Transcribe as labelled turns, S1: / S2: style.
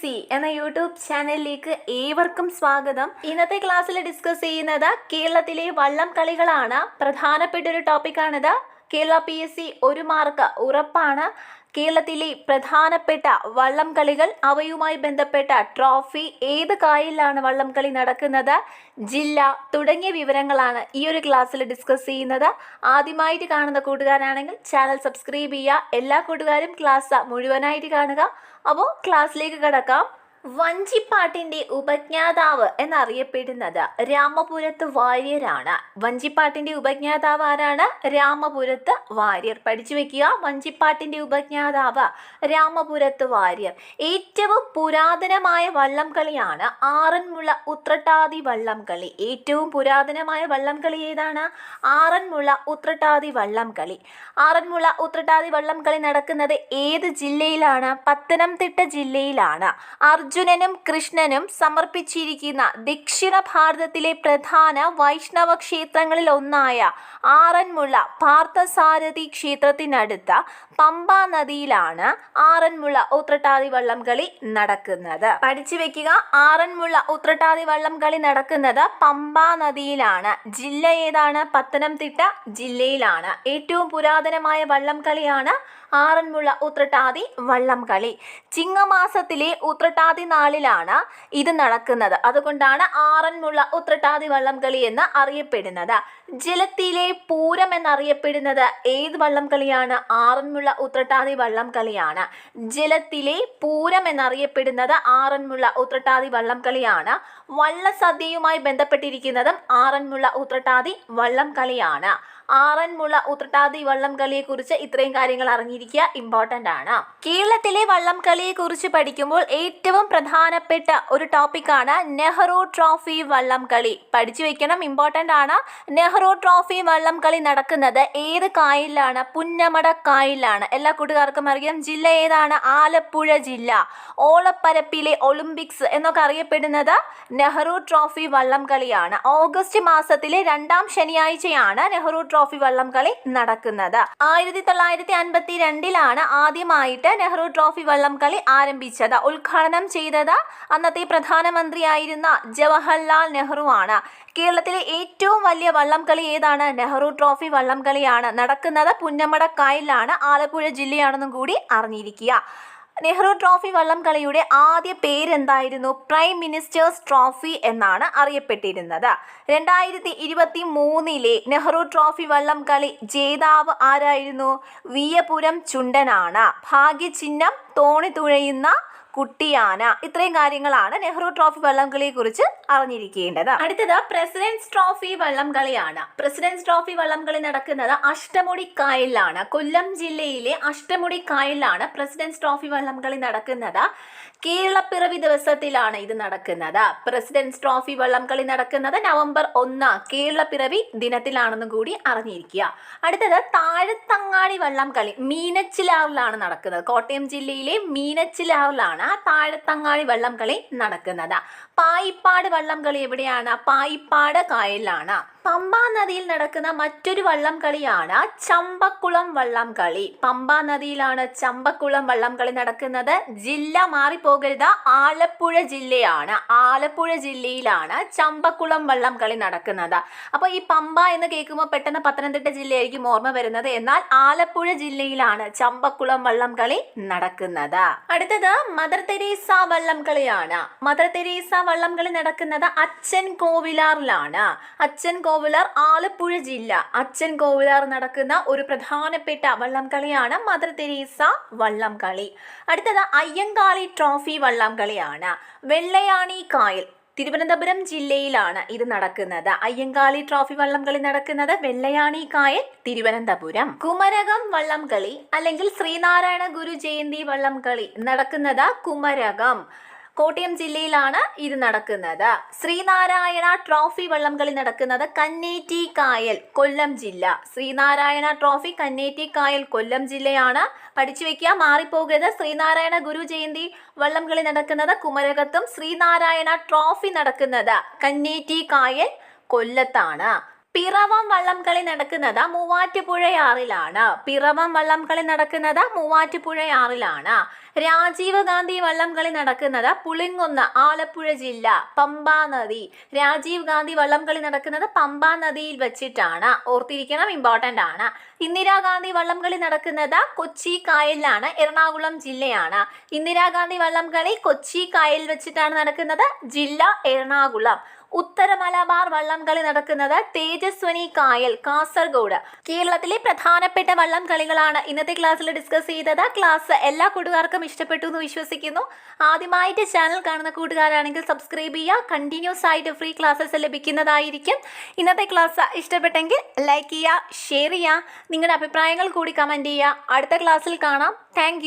S1: C എന്ന YouTube ചാനലിലേക്ക് ഏവർക്കും സ്വാഗതം. ഇന്നത്തെ ക്ലാസ്സിൽ ഡിസ്കസ് ചെയ്യുന്നത് കേരളത്തിലെ വള്ളം കളികളാണ്. പ്രധാനപ്പെട്ട ഒരു ടോപ്പിക്കാണിത് കേരള പി എസ് സി ഒരു മാർക്ക് ഉറപ്പാണ്. കേരളത്തിലെ പ്രധാനപ്പെട്ട വള്ളംകളികൾ അവയുമായി ബന്ധപ്പെട്ട ട്രോഫി ഏത് കായലിലാണ് വള്ളംകളി നടക്കുന്നത് ജില്ല തുടങ്ങിയ വിവരങ്ങളാണ് ഈ ഒരു ക്ലാസ്സിൽ ഡിസ്കസ് ചെയ്യുന്നത്. ആദ്യമായിട്ട് കാണുന്ന കൂട്ടുകാരാണെങ്കിൽ ചാനൽ സബ്സ്ക്രൈബ് ചെയ്യുക. എല്ലാ കൂട്ടുകാരും ക്ലാസ് മുഴുവനായിട്ട് കാണുക. അപ്പോൾ ക്ലാസ്സിലേക്ക് കിടക്കാം. വഞ്ചിപ്പാട്ടിന്റെ ഉപജ്ഞാതാവ് എന്നറിയപ്പെടുന്നത് രാമപുരത്ത് വാര്യരാണ്. വഞ്ചിപ്പാട്ടിന്റെ ഉപജ്ഞാതാവ് ആരാണ്? രാമപുരത്ത് വാര്യർ. പഠിച്ചു വെക്കുക. വഞ്ചിപ്പാട്ടിന്റെ ഉപജ്ഞാതാവ് രാമപുരത്ത് വാര്യർ. ഏറ്റവും പുരാതനമായ വള്ളം കളിയാണ് ആറന്മുള ഉത്രട്ടാതി വള്ളം കളി ഏറ്റവും പുരാതനമായ വള്ളം കളി ഏതാണ്? ആറന്മുള ഉത്രട്ടാതി വള്ളം കളി ആറന്മുള ഉത്രട്ടാതി വള്ളം കളി നടക്കുന്നത് ഏത് ജില്ലയിലാണ്? പത്തനംതിട്ട ജില്ലയിലാണ്. അർജുനനും കൃഷ്ണനും സമർപ്പിച്ചിരിക്കുന്ന ദക്ഷിണ ഭാരതത്തിലെ പ്രധാന വൈഷ്ണവ ക്ഷേത്രങ്ങളിൽ ഒന്നായ ആറന്മുള പാർത്ഥസാരഥി ക്ഷേത്രത്തിനടുത്ത പമ്പ നദിയിലാണ് ആറന്മുള ഉത്രട്ടാതി വള്ളം കളി നടക്കുന്നത്. പഠിച്ചു വെക്കുക. ആറന്മുള ഉത്രട്ടാതി വള്ളം കളി നടക്കുന്നത് പമ്പ നദിയിലാണ്. ജില്ല ഏതാണ്? പത്തനംതിട്ട ജില്ലയിലാണ്. ഏറ്റവും പുരാതനമായ വള്ളം കളിയാണ് ആറന്മുള ഉത്രട്ടാതി വള്ളം കളി. ചിങ്ങമാസത്തിലെ ഉത്രട്ടാതി നാളിലാണ് ഇത് നടക്കുന്നത്. അതുകൊണ്ടാണ് ആറന്മുള ഉത്രട്ടാതി വള്ളംകളി എന്ന് അറിയപ്പെടുന്നത്. ജലത്തിലെ പൂരം എന്നറിയപ്പെടുന്നത് ഏത് വള്ളംകളിയാണ് ആറന്മുള ഉത്രട്ടാതി വള്ളം കളിയാണ്. ജലത്തിലെ പൂരം എന്നറിയപ്പെടുന്നത് ആറന്മുള ഉത്രട്ടാതി വള്ളം കളിയാണ്. വള്ളസദ്യയുമായി ബന്ധപ്പെട്ടിരിക്കുന്നതും ആറന്മുള ഉത്രട്ടാതി വള്ളം കളിയാണ്. ആറന്മുള ഉത്രട്ടാതി വള്ളം കളിയെ കുറിച്ച് ഇത്രയും കാര്യങ്ങൾ അറിഞ്ഞിരിക്കുക. ഇമ്പോർട്ടന്റ് ആണ്. കേരളത്തിലെ വള്ളം കളിയെ കുറിച്ച് പഠിക്കുമ്പോൾ ഏറ്റവും പ്രധാനപ്പെട്ട ഒരു ടോപ്പിക്കാണ് നെഹ്റു ട്രോഫി വള്ളം കളി. പഠിച്ചു വെക്കണം. ഇമ്പോർട്ടന്റ് ആണ്. നെഹ്റു ട്രോഫി വള്ളം കളി നടക്കുന്നത് ഏത് കായലിലാണ്? പുന്നമട കായലിലാണ്. എല്ലാ കൂട്ടുകാർക്കും അറിയാം. ജില്ല ഏതാണ്? ആലപ്പുഴ ജില്ല. ഓളപ്പരപ്പിലെ ഒളിമ്പിക്സ് എന്നൊക്കെ അറിയപ്പെടുന്നത് നെഹ്റു ട്രോഫി വള്ളം കളിയാണ്. ഓഗസ്റ്റ് മാസത്തിലെ രണ്ടാം ശനിയാഴ്ചയാണ് നെഹ്റു ട്രോഫി വള്ളം കളി നടക്കുന്നത്. ആയിരത്തി തൊള്ളായിരത്തി അൻപത്തി രണ്ടിലാണ് ആദ്യമായിട്ട് നെഹ്റു ട്രോഫി വള്ളംകളി ആരംഭിച്ചത്. ഉദ്ഘാടനം ചെയ്തത് അന്നത്തെ പ്രധാനമന്ത്രിയായിരുന്ന ജവഹർലാൽ നെഹ്റു ആണ് കേരളത്തിലെ ഏറ്റവും വലിയ വള്ളംകളി ഏതാണ്? നെഹ്റു ട്രോഫി വള്ളംകളിയാണ് നടക്കുന്നത്. പുന്നമട കായലിലാണ് ആലപ്പുഴ ജില്ലയാണെന്നും കൂടി അറിഞ്ഞിരിക്കുക. നെഹ്റു ട്രോഫി വള്ളംകളിയുടെ ആദ്യ പേരെന്തായിരുന്നു? പ്രൈം മിനിസ്റ്റേഴ്സ് ട്രോഫി എന്നാണ് അറിയപ്പെട്ടിരുന്നത്. രണ്ടായിരത്തി ഇരുപത്തി മൂന്നിലെ നെഹ്റു ട്രോഫി വള്ളംകളി ജേതാവ് ആരായിരുന്നു? വിയപുരം ചുണ്ടനാണ്. ഭാഗ്യചിഹ്നം തോണി തുഴയുന്ന കുട്ടിയാന. ഇത്രയും കാര്യങ്ങളാണ് നെഹ്റു ട്രോഫി വള്ളം കളിയെ കുറിച്ച് അറിഞ്ഞിരിക്കേണ്ടത്. അടുത്തത് പ്രസിഡന്റ്സ് ട്രോഫി വള്ളം കളിയാണ് പ്രസിഡന്റ്സ് ട്രോഫി വള്ളം കളി നടക്കുന്നത് അഷ്ടമുടി കായലിലാണ്. കൊല്ലം ജില്ലയിലെ അഷ്ടമുടി കായലിലാണ് പ്രസിഡന്റ്സ് ട്രോഫി വള്ളം കളി നടക്കുന്നത്. കേരളപ്പിറവി ദിവസത്തിലാണ് ഇത് നടക്കുന്നത്. പ്രസിഡന്റ്സ് ട്രോഫി വള്ളം കളി നടക്കുന്നത് നവംബർ ഒന്ന്. കേരളപ്പിറവി ദിനത്തിലാണെന്നും കൂടി അറിഞ്ഞിരിക്കുക. അടുത്തത് താഴത്തങ്ങാടി വള്ളം കളി മീനച്ചിലാറിലാണ് നടക്കുന്നത്. കോട്ടയം ജില്ലയിലെ മീനച്ചിലാറിലാണ് താഴത്തങ്ങാടി വള്ളംകളി നടക്കുന്നത്. പായിപ്പാട് വള്ളംകളി എവിടെയാണ്? പായിപ്പാട് കായലിലാണ്. പമ്പാ നദിയിൽ നടക്കുന്ന മറ്റൊരു വള്ളം കളിയാണ് ചമ്പക്കുളം വള്ളം കളി. പമ്പാ നദിയിലാണ് ചമ്പക്കുളം വള്ളം കളി നടക്കുന്നത്. ജില്ല മാറിപ്പോകരുത്. ആലപ്പുഴ ജില്ലയാണ്. ആലപ്പുഴ ജില്ലയിലാണ് ചമ്പക്കുളം വള്ളം കളി നടക്കുന്നത്. അപ്പോൾ ഈ പമ്പ എന്ന് കേൾക്കുമ്പോൾ പെട്ടെന്ന് പത്തനംതിട്ട ജില്ലയായിരിക്കും ഓർമ്മ വരുന്നത്. എന്നാൽ ആലപ്പുഴ ജില്ലയിലാണ് ചമ്പക്കുളം വള്ളം കളി നടക്കുന്നത്. അടുത്തത് മദർ തെരേസ വള്ളം കളിയാണ്. മദർ തെരേസ വള്ളം കളി നടക്കുന്നത് അച്ഛൻ കോവിലാറിലാണ്. അച്ഛൻ കോവിലാർ ആലപ്പുഴ ജില്ല. അച്ഛൻ കോവിലാർ നടക്കുന്ന ഒരു പ്രധാനപ്പെട്ട വള്ളംകളിയാണ് മദർ തെരേസ വള്ളംകളി. അടുത്തത് അയ്യങ്കാളി ട്രോഫി വള്ളംകളിയാണ്. വെള്ളയാണി കായൽ തിരുവനന്തപുരം ജില്ലയിലാണ് ഇത് നടക്കുന്നത്. അയ്യങ്കാളി ട്രോഫി വള്ളംകളി നടക്കുന്നത് വെള്ളയാണി കായൽ തിരുവനന്തപുരം. കുമരകം വള്ളംകളി അല്ലെങ്കിൽ ശ്രീനാരായണ ഗുരു ജയന്തി വള്ളംകളി നടക്കുന്നത് കുമരകം. കോട്ടയം ജില്ലയിലാണ് ഇത് നടക്കുന്നത്. ശ്രീനാരായണ ട്രോഫി വള്ളംകളി നടക്കുന്നത് കന്നേറ്റി കായൽ കൊല്ലം ജില്ല. ശ്രീനാരായണ ട്രോഫി കന്നേറ്റി കായൽ കൊല്ലം ജില്ലയാണ്. പഠിച്ചു വെക്കുക മാറിപ്പോകരുത്. ശ്രീനാരായണ ഗുരു ജയന്തി വള്ളംകളി നടക്കുന്നത് കുമരകത്തും ശ്രീനാരായണ ട്രോഫി നടക്കുന്നത് കന്നേറ്റി കായൽ കൊല്ലത്താണ്. പിറവം വള്ളംകളി നടക്കുന്നത് മൂവാറ്റുപുഴയാറിലാണ്. പിറവം വള്ളംകളി നടക്കുന്നത് മൂവാറ്റുപുഴയാറിലാണ്. രാജീവ് ഗാന്ധി വള്ളംകളി നടക്കുന്നത് പുളിങ്കുന്ന് ആലപ്പുഴ ജില്ല പമ്പാ നദി. രാജീവ് ഗാന്ധി വള്ളംകളി നടക്കുന്നത് പമ്പാ നദിയിൽ വെച്ചിട്ടാണ്. ഓർത്തിരിക്കണം ഇമ്പോർട്ടന്റ് ആണ്. ഇന്ദിരാഗാന്ധി വള്ളംകളി നടക്കുന്നത് കൊച്ചി കായലിലാണ് എറണാകുളം ജില്ലയാണ്. ഇന്ദിരാഗാന്ധി വള്ളംകളി കൊച്ചി കായലിൽ വെച്ചിട്ടാണ് നടക്കുന്നത് ജില്ല എറണാകുളം. ഉത്തര മലബാർ വള്ളംകളി നടക്കുന്നത് തേജസ്വനി കായൽ കാസർഗോഡ്. കേരളത്തിലെ പ്രധാനപ്പെട്ട വള്ളം കളികളാണ് ഇന്നത്തെ ക്ലാസ്സിൽ ഡിസ്കസ് ചെയ്തത്. ക്ലാസ് എല്ലാ കൂട്ടുകാർക്കും ഇഷ്ടപ്പെട്ടു എന്ന് വിശ്വസിക്കുന്നു. ആദ്യമായിട്ട് ചാനൽ കാണുന്ന കൂട്ടുകാരാണെങ്കിൽ സബ്സ്ക്രൈബ് ചെയ്യുക. കണ്ടിന്യൂസ് ആയിട്ട് ഫ്രീ ക്ലാസ്സസ് ലഭിക്കുന്നതായിരിക്കും. ഇന്നത്തെ ക്ലാസ് ഇഷ്ടപ്പെട്ടെങ്കിൽ ലൈക്ക് ചെയ്യുക ഷെയർ ചെയ്യുക. നിങ്ങളുടെ അഭിപ്രായങ്ങൾ കൂടി കമന്റ് ചെയ്യുക. അടുത്ത ക്ലാസ്സിൽ കാണാം. താങ്ക്